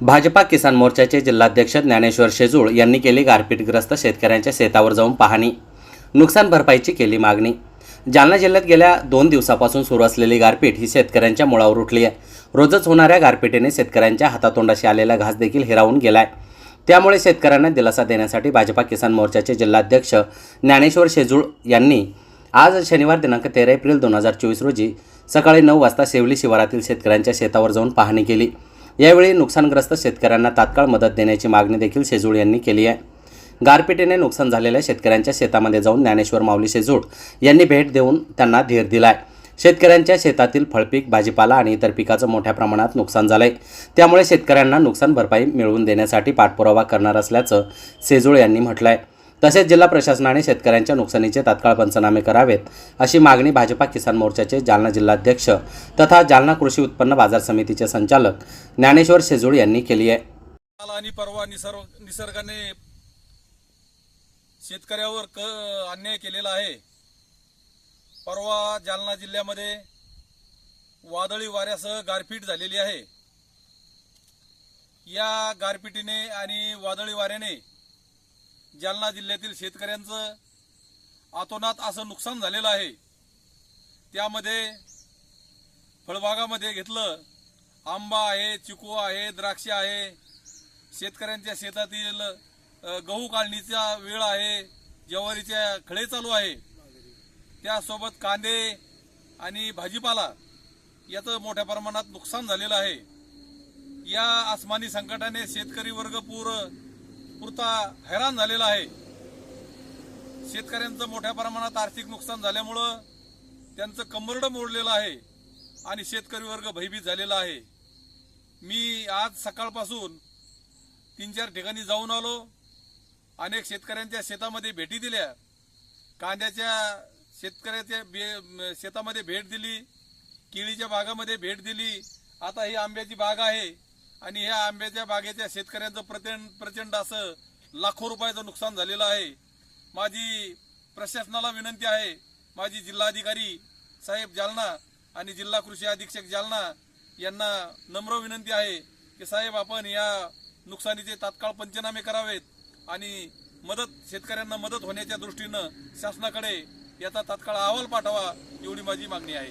भाजपा किसान मोर्चाचे जिल्हाध्यक्ष ज्ञानेश्वर शेजूळ यांनी केली गारपीटग्रस्त शेतकऱ्यांच्या शेतावर जाऊन पाहणी. नुकसान भरपाईची केली मागणी. जालना जिल्ह्यात गेल्या दोन दिवसापासून सुरू असलेली गारपीट ही शेतकऱ्यांच्या मुळावर उठली आहे. रोजच होणाऱ्या गारपीटीने शेतकऱ्यांच्या हातातोंडाशी आलेला घास देखील हिरावून गेलाय. त्यामुळे शेतकऱ्यांना दिलासा देण्यासाठी भाजपा किसान मोर्चाचे जिल्हाध्यक्ष ज्ञानेश्वर शेजूळ यांनी आज शनिवार दिनांक तेरा एप्रिल दोन हजार चोवीस रोजी सकाळी नऊ वाजता शिवली शिवारातील शेतकऱ्यांच्या शेतावर जाऊन पाहणी केली. यावेळी नुकसानग्रस्त शेतकऱ्यांना तात्काळ मदत देण्याची मागणी देखील शेजूळ यांनी केली आहे. गारपिटीने नुकसान झालेल्या शेतकऱ्यांच्या शेतामध्ये जाऊन ज्ञानेश्वर माऊली शेजूळ यांनी भेट देऊन त्यांना धीर दिलाय. शेतकऱ्यांच्या शेतातील फळपीक भाजीपाला आणि इतर पिकाचं मोठ्या प्रमाणात नुकसान झालंय. त्यामुळे शेतकऱ्यांना नुकसान भरपाई मिळवून देण्यासाठी पाठपुरावा करणार असल्याचं सेजूळ यांनी म्हटलं आहे तसेच जिल्हा प्रशासनाने शेतकऱ्यांच्या नुकसानीचे तात्काळ पंचनामे करावेत अशी मागणी भाजपा किसान मोर्चाचे जालना जिल्हाध्यक्ष तथा जालना कृषी उत्पन्न बाजार समितीचे संचालक ज्ञानेश्वर शेजूळ यांनी केली आहे. आणि परवा निसर्ग निसर्गाने शेतकऱ्यावर क अन्याय केलेला आहे. परवा जालना जिल्ह्यामध्ये वादळी वाऱ्यासह गारपीट झालेली आहे. या गारपिटीने आणि वादळी वाऱ्याने जालना जिल्ह्यातील शेतकऱ्यांचं आतोनात असं नुकसान झालेलं आहे. त्यामध्ये फळबागामध्ये घेतलं. आंबा आहे चिकू आहे द्राक्ष आहे. शेतकऱ्यांच्या शेतातील गहू काढणीचा वेळ आहे. ज्वारीच्या खळे चालू आहे. त्यासोबत कांदे आणि भाजीपाला याचं मोठ्या प्रमाणात नुकसान झालेलं आहे. या आसमानी संकटाने शेतकरी वर्ग पूर पुरता हैराण झालेला आहे. शेतकऱ्यांचं मोठ्या प्रमाणात आर्थिक नुकसान झाल्यामुळं त्यांचं कंबरडं मोडलेलं आहे आणि शेतकरी वर्ग भयभीत झालेला आहे. मी आज सकाळपासून तीन चार ठिकाणी जाऊन आलो. अनेक शेतकऱ्यांच्या शेतामध्ये भेटी दिल्या. कांद्याच्या शेतकऱ्याच्या बे शेतामध्ये भेट दिली. केळीच्या बागामध्ये भेट दिली. आता ही आंब्याची बाग आहे. आणि ह्या आंब्याच्या बागेच्या शेतकऱ्यांचं प्रचंड प्रचंड असं लाखो रुपयाचं नुकसान झालेलं आहे. माझी प्रशासनाला विनंती आहे माझी जिल्हाधिकारी साहेब जालना आणि जिल्हा कृषी अधीक्षक जालना यांना नम्र विनंती आहे की साहेब आपण या नुकसानीचे तात्काळ पंचनामे करावेत आणि मदत शेतकऱ्यांना मदत होण्याच्या दृष्टीनं शासनाकडे याचा तात्काळ अहवाल पाठवा एवढी माझी मागणी आहे.